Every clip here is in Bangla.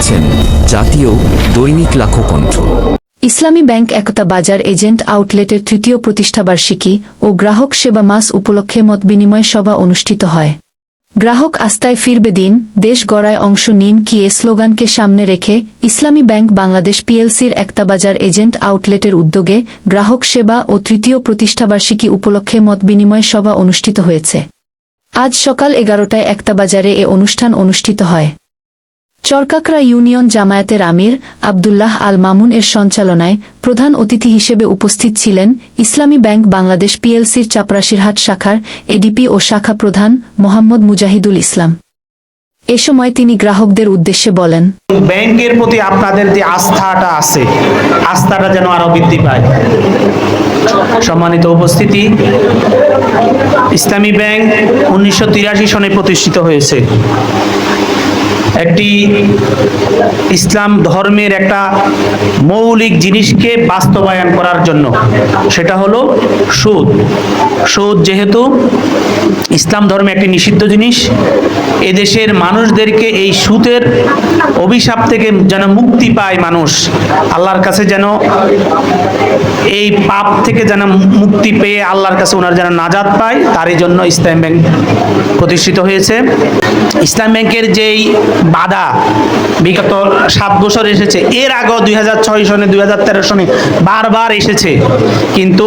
দেখছেন জাতীয় দৈনিক লাখো কণ্ঠ ইসলামী ব্যাংক একতা বাজার এজেন্ট আউটলেটের তৃতীয় প্রতিষ্ঠাবার্ষিকী ও গ্রাহক সেবা মাস উপলক্ষে মত বিনিময় সভা অনুষ্ঠিত হয়। গ্রাহক আস্থায় ফিরবে দিন, দেশ গড়ায় অংশ নিন কি এ স্লোগানকে সামনে রেখে ইসলামী ব্যাংক বাংলাদেশ পিএলসির একতাবাজার এজেন্ট আউটলেটের উদ্যোগে গ্রাহক সেবা ও তৃতীয় প্রতিষ্ঠাবার্ষিকী উপলক্ষে মত বিনিময় সভা অনুষ্ঠিত হয়েছে। আজ সকাল এগারোটায় একতাবাজারে এ অনুষ্ঠান অনুষ্ঠিত হয়। চরকাকরা ইউনিয়ন জামায়াতের আমির আবদুল্লাহ আল মামুন এর সঞ্চালনায় প্রধান অতিথি হিসেবে উপস্থিত ছিলেন ইসলামী ব্যাংক বাংলাদেশ পিএলসির চাপরাশিরহাট শাখার এডিপি ও শাখা প্রধান মোহাম্মদ মুজাহিদুল ইসলাম। এ সময় তিনি গ্রাহকদের উদ্দেশ্যে বলেন, ব্যাংকের প্রতি আপনাদের যে আস্থাটা আছে, আস্থাটা যেন আরও বৃদ্ধি পায়। সম্মানিত উপস্থিতি, ইসলামী ব্যাংক উনিশশো সনে প্রতিষ্ঠিত হয়েছে। একটি ইসলাম ধর্মের একটা মৌলিক জিনিসকে বাস্তবায়ন করার জন্য, সেটা হলো সুদ সুদ যেহেতু ইসলাম ধর্মে একটি নিষিদ্ধ জিনিস, এদেশের মানুষদেরকে এই সুদের অভিশাপ থেকে যেন মুক্তি পায় মানুষ, আল্লাহর কাছে যেন এই পাপ থেকে যেন মুক্তি পেয়ে আল্লাহর কাছে ওনার যেন নাজাদ পায়, তারই জন্য ইসলাম ব্যাংক প্রতিষ্ঠিত হয়েছে। ইসলাম ব্যাংকের যেই বাধা। বিগত সাত বছর এসেছে। এর আগেও দুই হাজার ছয় সনে, দুই হাজার তেরো সনে বারবার এসেছে। কিন্তু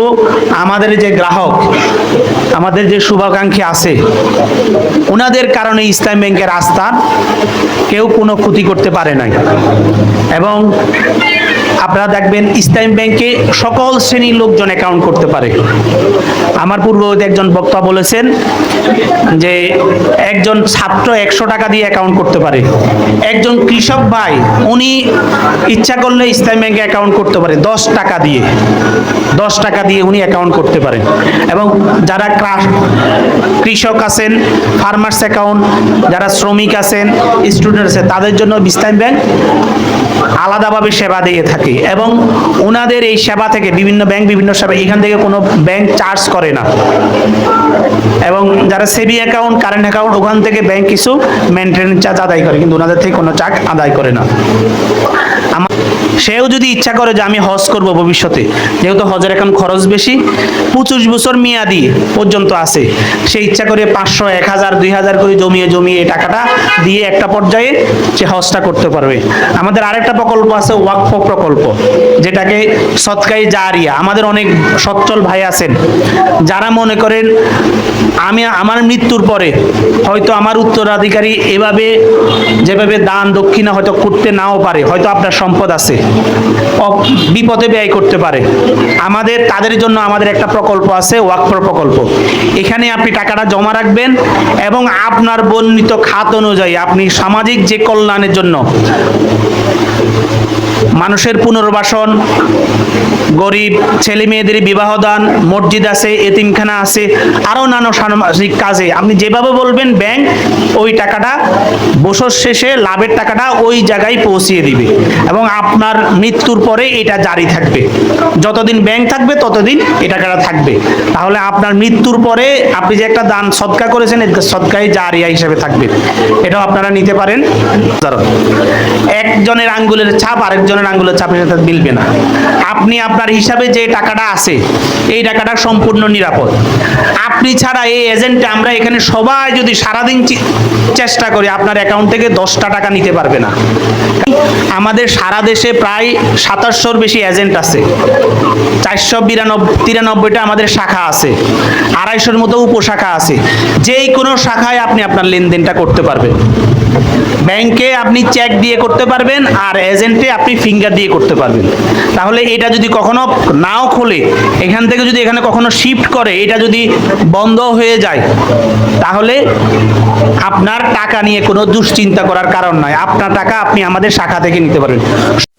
আমাদের যে গ্রাহক, আমাদের যে শুভাকাঙ্ক্ষী আছে ওনাদের কারণে ইসলাম ব্যাংকের আস্থা কেউ কোনো ক্ষতি করতে পারে নাই। এবং আপনারা দেখবেন ইসলাম ব্যাংকে সকল শ্রেণির লোকজন অ্যাকাউন্ট করতে পারে। আমার পূর্ববর্তী একজন বক্তা বলেছেন যে একজন ছাত্র একশো টাকা দিয়ে অ্যাকাউন্ট করতে পারে। একজন কৃষক ভাই, উনি ইচ্ছা করলে ইসলাম ব্যাংকে অ্যাকাউন্ট করতে পারে দশ টাকা দিয়ে। দশ টাকা দিয়ে উনি অ্যাকাউন্ট করতে পারেন এবং যারা কৃষক আছেন ফার্মার্স অ্যাকাউন্ট যারা শ্রমিক আছেন স্টুডেন্ট আছেন তাদের জন্য ইসলাম ব্যাংক আলাদাভাবে সেবা দিয়ে থাকে এবং ওনাদের এই সেবা থেকে বিভিন্ন ব্যাংক, বিভিন্ন সেবা, এখান থেকে কোনো ব্যাংক চার্জ করে না। এবং যারা সেভিং অ্যাকাউন্ট, কারেন্ট অ্যাকাউন্ট, ওখান থেকে ব্যাংক কিছু মেনটেন্স চার্জ আদায় করে, কিন্তু ওনাদের থেকে কোনো চার্জ আদায় করে না। সেও যদি ইচ্ছা করে যে আমি হজ করব ভবিষ্যতে, যেহেতু হজের এখন খরচ বেশি, পঁচিশ বছর মেয়াদি পর্যন্ত আছে। সে ইচ্ছা করে পাঁচশো, এক হাজার, দুই হাজার করে জমিয়ে জমিয়ে টাকাটা দিয়ে একটা পর্যায়ে সে হজটা করতে পারবে। আমাদের আরেকটা প্রকল্প আছে ওয়াকফ প্রকল্প, যেটাকে সৎকাই জারিয়া। আমাদের অনেক সচ্ছল ভাই আছেন, যারা মনে করেন, আমি, আমার মৃত্যুর পরে হয়তো আমার উত্তরাধিকারী এভাবে, যেভাবে দান দক্ষিণা হয়তো করতে নাও পারে, হয়তো আপনার সম্পদ আছে। বিপদে ব্যয় করতে পারে। আমাদের, তাদের জন্য আমাদের একটা প্রকল্প আছে ওয়াক প্রকল্প। এখানে আপনি টাকাটা জমা রাখবেন এবং আপনার বর্ণিত খাত অনুযায়ী আপনি সামাজিক যে কল্যাণের জন্য মানুষের পুনর্বাসন, গরিব, ছেলে মেয়েদের বিবাহ দান, মসজিদ আছে, এতিমখানা আছে, আরও নানা সামাজিক কাজে। আপনি যেভাবে বলবেন ব্যাংক, ওই টাকাটা বছর শেষে লাভের টাকাটা ওই জায়গায় পৌঁছিয়ে দিবে এবং আপনার মৃত্যুর পরে এটা জারি থাকবে। যতদিন ব্যাংক থাকবে, ততদিন এই টাকাটা থাকবে। তাহলে আপনার মৃত্যুর পরে আপনি যে একটা দান সৎকা করেছেন সৎকাই জারিয়া হিসেবে থাকবে। এটাও আপনারা নিতে পারেন। একজনের আঙ্গুলের ছাপ আরেকজনের আঙ্গুলের ছাপের সাথে মিলবে না। আপনি আপনার হিসাবে যে টাকাটা আছে, এই টাকাটা সম্পূর্ণ নিরাপদ। আপনি ছাড়া এই এজেন্টে আমরা এখানে সবাই যদি সারাদিন চেষ্টা করি, আপনার অ্যাকাউন্ট থেকে দশটা টাকা নিতে পারবে না। আমাদের সারা দেশে প্রায় সাতাশশোর বেশি এজেন্ট আছে। চারশো বিরানব্বই তিরানব্বইটা আমাদের শাখা আছে। আড়াইশোর মতো উপশাখা আছে। যেই কোনো শাখায় আপনি আপনার লেনদেনটা করতে পারবেন। ব্যাংকে আপনি চেক দিয়ে করতে পারবেন আর এজেন্টে আপনি ফিঙ্গার দিয়ে করতে পারবেন। তাহলে এটা যদি কখনো নাও খোলে এখান থেকে যদি এখানে কখনো শিফট করে এটা যদি বন্ধ হয়ে যায় তাহলে আপনার টাকা নিয়ে কোনো দুশ্চিন্তা করার কারণ নয় আপনার টাকা আপনি আমাদের শাখা থেকে নিতে পারবেন।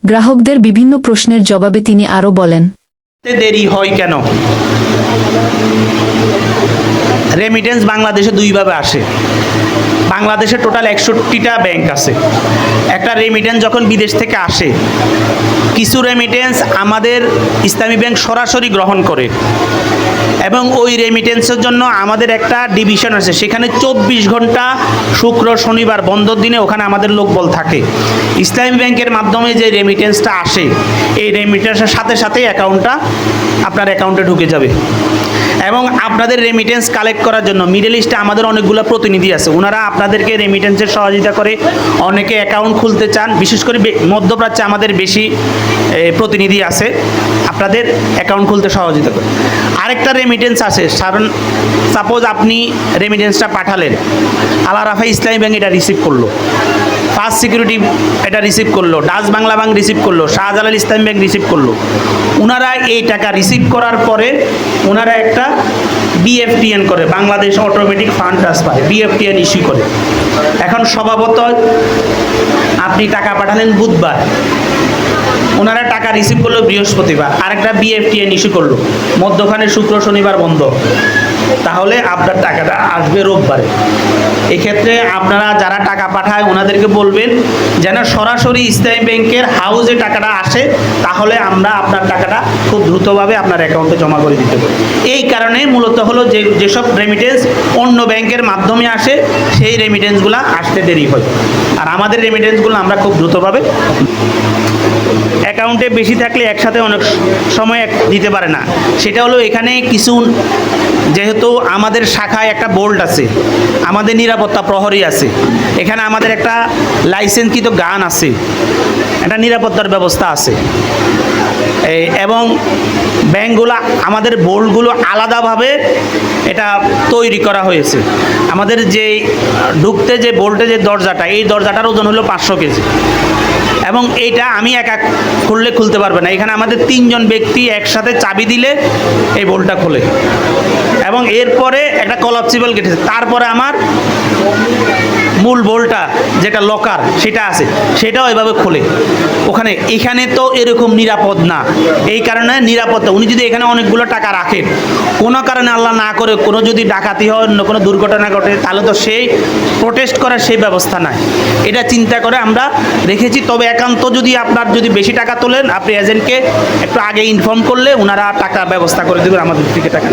গ্রাহকদের বিভিন্ন প্রশ্নের জবাবে তিনি আরও বলেন দেরি হয় কেন? রেমিটেন্স বাংলাদেশে দুইভাবে আসে। বাংলাদেশে টোটাল একষট্টিটা ব্যাংক আছে। একটা রেমিটেন্স যখন বিদেশ থেকে আসে, কিছু রেমিটেন্স আমাদের ইসলামী ব্যাংক সরাসরি গ্রহণ করে। এবং ওই রেমিটেন্সের জন্য আমাদের একটা ডিভিশন আছে, সেখানে চব্বিশ ঘণ্টা শুক্র, শনিবার, বন্ধর দিনে ওখানে আমাদের লোকবল থাকে। ইসলামী ব্যাংকের মাধ্যমে যে রেমিটেন্সটা আসে, এই রেমিটেন্সের সাথে সাথে অ্যাকাউন্টটা আপনার অ্যাকাউন্টে ঢুকে যাবে। এবং আপনাদের রেমিটেন্স কালেক্ট করার জন্য মিডল ইস্টে আমাদের অনেকগুলো প্রতিনিধি আছে। ওনারা আপনাদেরকে রেমিটেন্সের সহযোগিতা করে অনেকে অ্যাকাউন্ট খুলতে চান। বিশেষ করে মধ্যপ্রাচ্যে আমাদের বেশি প্রতিনিধি আছে। আপনাদের অ্যাকাউন্ট খুলতে সহযোগিতা করে। আরেকটা রেমিটেন্স আছে। কারণ সাপোজ আপনি রেমিটেন্সটা পাঠালেন। আলা রাফা ইসলামী ব্যাংক এটা রিসিভ করল। ফার্স্ট সিকিউরিটি এটা রিসিভ করল, ডাচ বাংলা ব্যাংক রিসিভ করল, শাহজালাল ইসলাম ব্যাংক রিসিভ করল। ওনারা এই টাকা রিসিভ করার পরে ওনারা একটা বিএফটিএন করে, Bangladesh automatic fund transfer BFTN issue করে। এখন স্বভাবত আপনি টাকা পাঠালেন বুধবার। ওনারা টাকা রিসিভ করল বৃহস্পতিবার, আরেকটা বিএফটিএন ইস্যু করল। মধ্যখানে শুক্র, শনিবার বন্ধ। তাহলে আপনার টাকাটা আসবে রোববারে। এক্ষেত্রে আপনারা যারা টাকা পাঠায় ওনাদেরকে বলবেন যেন সরাসরি ইসলামী ব্যাংকের হাউসে টাকাটা আসে, তাহলে আমরা আপনার টাকাটা খুব দ্রুতভাবে আপনার অ্যাকাউন্টে জমা করে দিতে পারি। এই কারণে মূলত হলো যে, যেসব রেমিটেন্স অন্য ব্যাংকের মাধ্যমে আসে, সেই রেমিটেন্সগুলো আসতে দেরি হয়। আর আমাদের রেমিটেন্সগুলো আমরা খুব দ্রুতভাবে অ্যাকাউন্টে বেশি থাকলে একসাথে অনেক সময় দিতে পারে না। সেটা হলো এখানে কিছু যেহেতু আমাদের শাখায় একটা বোল্ট আছে, আমাদের নিরাপত্তা প্রহরী আছে, এখানে আমাদের একটা লাইসেন্সকৃত গান আছে, একটা নিরাপত্তার ব্যবস্থা আছে। এবং ব্যাংকগুলো, আমাদের বোল্টগুলো আলাদাভাবে এটা তৈরি করা হয়েছে। আমাদের যে ঢুকতে যে বোল্টে যে দরজাটা, এই দরজাটার ওজন হলো পাঁচশো কেজি। এবং এইটা আমি একা খুললে খুলতে পারবে না। এখানে আমাদের তিনজন ব্যক্তি একসাথে চাবি দিলে এই বোল্টটা খোলে। এবং এরপরে একটা কলাপসিবল গেটেছে তারপরে আমার যেটা লকার সেটা আছে। সেটাও এভাবে খোলে। ওখানে, এখানে তো এরকম নিরাপদ না। এই কারণে নিরাপত্তা। উনি যদি এখানে অনেকগুলো টাকা রাখেন, কোনো কারণে আল্লাহ না করে, কোনো যদি ডাকাতি হয়, অন্য কোনো দুর্ঘটনা ঘটে, তাহলে তো সেই প্রোটেস্ট করার সেই ব্যবস্থা নাই। এটা চিন্তা করে আমরা রেখেছি। তবে একান্ত যদি আপনার যদি বেশি টাকা তোলেন, আপনি এজেন্টকে একটু আগে ইনফর্ম করলে ওনারা টাকা ব্যবস্থা করে দেবেন আমাদের থেকে টাকা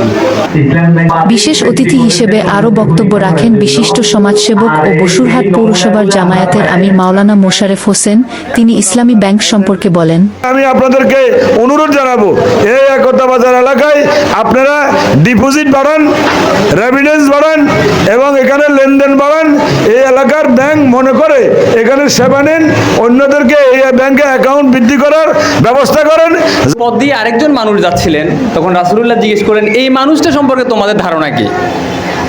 বিশেষ অতিথি হিসেবে আরও বক্তব্য রাখেন বিশিষ্ট সমাজসেবক ও বসুরহাট পৌরসভার জামায়াতের আমির মাওলানা মোশারেফ হোসেন তিনি ইসলামী ব্যাংক সম্পর্কে বলেন আমি আপনাদেরকে অনুরোধ জানাব এই একতা বাজার এলাকায় আপনারা ডিপোজিট বাড়ান রেমিডেন্স বাড়ান এবং এখানে লেনদেন বাড়ান। এই এলাকার ব্যাংক মনে করে এখানে সেবা নেন অন্যদেরকে এই ব্যাংকে অ্যাকাউন্ট বৃদ্ধি করার ব্যবস্থা করেন। পথ দিয়ে আরেকজন মানুষ যাচ্ছিলেন তখন রাসুলুল্লাহ জিজ্ঞেস করেন এই মানুষটা সম্পর্কে তোমাদের ধারণা কি?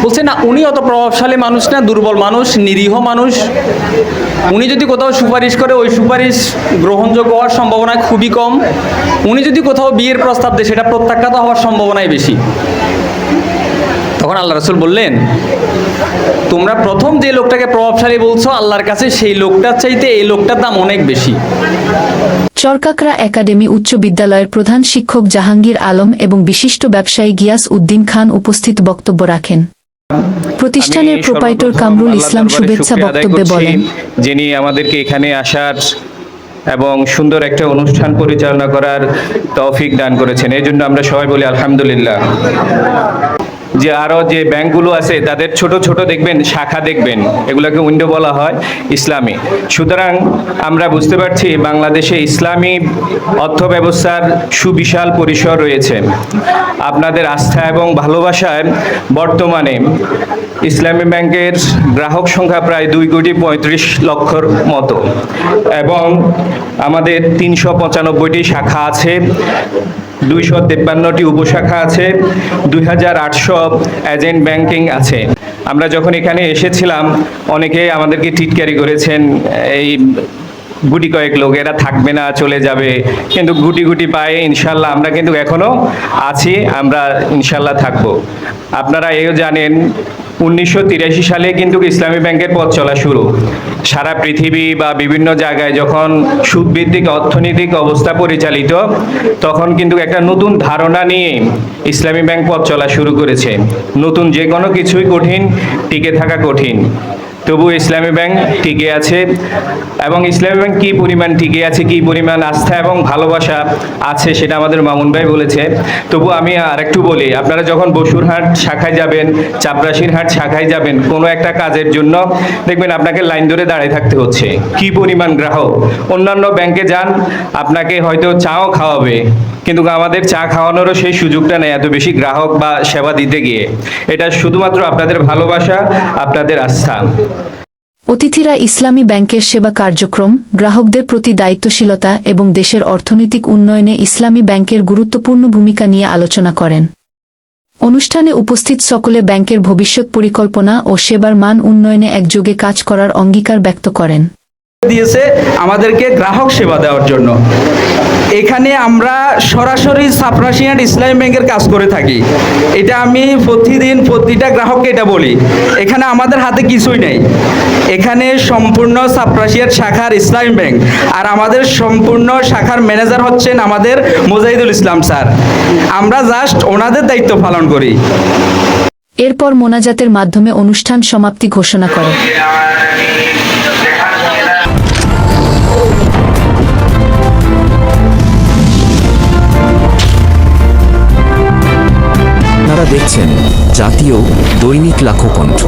বলছে, না, উনি অত প্রভাবশালী মানুষ না, দুর্বল মানুষ, নিরীহ মানুষ। উনি যদি কোথাও সুপারিশ করে, ওই সুপারিশ গ্রহণযোগ্য হওয়ার সম্ভাবনা খুবই কম। উনি যদি কোথাও বিয়ের প্রস্তাব দেয়, সেটা প্রত্যাখ্যাত হওয়ার সম্ভাবনাই বেশি। তখন আল্লাহ রসুল বললেন, তোমরা প্রথম যে লোকটাকে প্রভাবশালী বলছো, আল্লাহর কাছে সেই লোকটার চাইতে এই লোকটার দাম অনেক বেশি। চরকাকরা একাডেমি উচ্চ বিদ্যালয়ের প্রধান শিক্ষক জাহাঙ্গীর আলম এবং বিশিষ্ট ব্যবসায়ী গিয়াস উদ্দিন খান উপস্থিত বক্তব্য রাখেন। প্রতিষ্ঠানের প্রোপাইটর কামরুল ইসলাম শুভেচ্ছা বক্তব্যে বলেন। যিনি আমাদেরকে এখানে আসার এবং সুন্দর একটা অনুষ্ঠান পরিচালনা করার তৌফিক দান করেছেন। এই জন্য আমরা সবাই বলি আলহামদুলিল্লাহ। যে আরও যে ব্যাংকগুলো আছে, তাদের ছোট ছোট দেখবেন, শাখা দেখবেন। এগুলোকে উইন্ডো বলা হয় ইসলামী। সুতরাং আমরা বুঝতে পারছি বাংলাদেশে ইসলামী অর্থ ব্যবস্থার সুবিশাল পরিসর রয়েছে। আপনাদের আস্থা এবং ভালোবাসায় বর্তমানে ইসলামী ব্যাংকের গ্রাহক সংখ্যা প্রায় দুই কোটি পঁয়ত্রিশ লক্ষর মতো। এবং আমাদের তিনশো পঁচানব্বইটি শাখা আছে। দুইশো তেপ্পান্নটি উপশাখা আছে, দুই হাজার আটশো এজেন্ট ব্যাংকিং আছে। আমরা যখন এখানে এসেছিলাম, অনেকে আমাদেরকে টিটকারি করেছেন, এই গুটি কয়েক লোক, এরা থাকবে না, চলে যাবে। কিন্তু গুটি গুটি পায়ে ইনশাল্লাহ আমরা কিন্তু এখনও আছি, আমরা ইনশাল্লাহ থাকব। আপনারা এও জানেন উনিশশো তিরাশি সালে কিন্তু ইসলামী ব্যাংকের পথ চলা শুরু। সারা পৃথিবী বা বিভিন্ন জায়গায় যখন সুদভিত্তিক অর্থনৈতিক অবস্থা পরিচালিত, তখন কিন্তু একটা নতুন ধারণা নিয়ে ইসলামী ব্যাংক পথ চলা শুরু করেছে। নতুন যে কোনো কিছুই কঠিন, টিকে থাকা কঠিন। তবু ইসলামী ব্যাংক টিকে আছে। এবং ইসলামী ব্যাংক কী পরিমাণ টিকে আছে, কী পরিমাণ আস্থা এবং ভালোবাসা আছে সেটা আমাদের মামুন ভাই বলেছে। তবু আমি আরেকটু বলি, আপনারা যখন বসুরহাট শাখায় যাবেন, চাপরাশির হাট শাখায় যাবেন, কোনো একটা কাজের জন্য দেখবেন আপনাকে লাইন ধরে দাঁড়িয়ে থাকতে হচ্ছে। কি পরিমাণ গ্রাহক? অন্যান্য ব্যাংকে যান, আপনাকে হয়তো চাও খাওয়াবে, কিন্তু আমাদের চা খাওয়ানোরও সেই সুযোগটা নেই এত বেশি গ্রাহক বা সেবা দিতে গিয়ে। এটা শুধুমাত্র আপনাদের ভালোবাসা, আপনাদের আস্থা। অতিথিরা ইসলামী ব্যাংকের সেবা কার্যক্রম, গ্রাহকদের প্রতি দায়িত্বশীলতা এবং দেশের অর্থনৈতিক উন্নয়নে ইসলামী ব্যাংকের গুরুত্বপূর্ণ ভূমিকা নিয়ে আলোচনা করেন। অনুষ্ঠানে উপস্থিত সকলে ব্যাংকের ভবিষ্যৎ পরিকল্পনা ও সেবার মান উন্নয়নে একযোগে কাজ করার অঙ্গীকার ব্যক্ত করেন। দিয়েছে আমাদেরকে গ্রাহক সেবা দেওয়ার জন্য। এখানে আমরা সরাসরি সাপ্রাসিয়ান ইসলামী ব্যাংকের কাজ করে থাকি। এটা আমি প্রতিদিন প্রতিটা গ্রাহককে এটা বলি। এখানে আমাদের হাতে কিছুই নেই। এখানে সম্পূর্ণ সাপ্রাসিয়ার শাখার ইসলামী ব্যাংক। আর আমাদের সম্পূর্ণ শাখার ম্যানেজার হচ্ছেন আমাদের মোজাহিদুল ইসলাম স্যার। আমরা জাস্ট ওনাদের দায়িত্ব পালন করি। এরপর মোনাজাতের মাধ্যমে অনুষ্ঠান সমাপ্তি ঘোষণা করে দেখছেন জাতীয় দৈনিক লাখো কণ্ঠ।